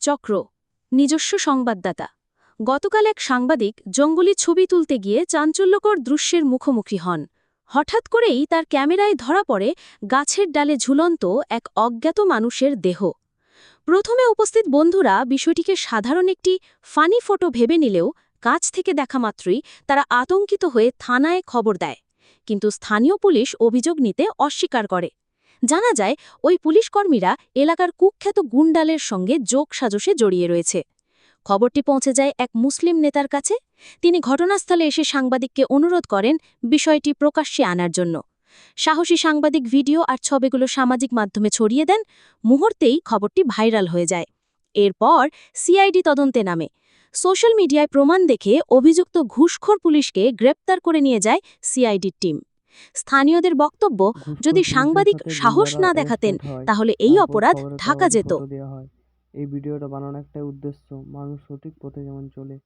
চক্র নিজস্ব সংবাদদাতা। গতকাল এক সাংবাদিক জঙ্গলি ছবি তুলতে গিয়ে চাঞ্চল্যকর দৃশ্যের মুখোমুখি হন। হঠাৎ করেই তার ক্যামেরায় ধরা পড়ে গাছের ডালে ঝুলন্ত এক অজ্ঞাত মানুষের দেহ। প্রথমে উপস্থিত বন্ধুরা বিষয়টিকে সাধারণ একটি ফানি ফটো ভেবে নিলেও কাছ থেকে দেখা মাত্রই তারা আতঙ্কিত হয়ে থানায় খবর দেয়। কিন্তু স্থানীয় পুলিশ অভিযোগ নিতে অস্বীকার করে। জানা যায়, ওই পুলিশকর্মীরা এলাকার কুখ্যাত গুন্ডালের সঙ্গে যোগ সাজসে জড়িয়ে রয়েছে। খবরটি পৌঁছে যায় এক মুসলিম নেতার কাছে। তিনি ঘটনাস্থলে এসে সাংবাদিককে অনুরোধ করেন বিষয়টি প্রকাশ্যে আনার জন্য। সাহসী সাংবাদিক ভিডিও আর ছবিগুলো সামাজিক মাধ্যমে ছড়িয়ে দেন। মুহূর্তেই খবরটি ভাইরাল হয়ে যায়। এরপর সিআইডি তদন্তে নামে। সোশ্যাল মিডিয়ায় প্রমাণ দেখে অভিযুক্ত ঘুষখোর পুলিশকে গ্রেপ্তার করে নিয়ে যায় সিআইডির টিম। স্থানীয়দের বক্তব্য যদি সাংবাদিক সাহস না দেখাতেন তাহলে এই অপরাধ ঢাকা যেত। এই ভিডিওটা বানানোর একটাই উদ্দেশ্য মানুষ সঠিক পথে যেমন চলে।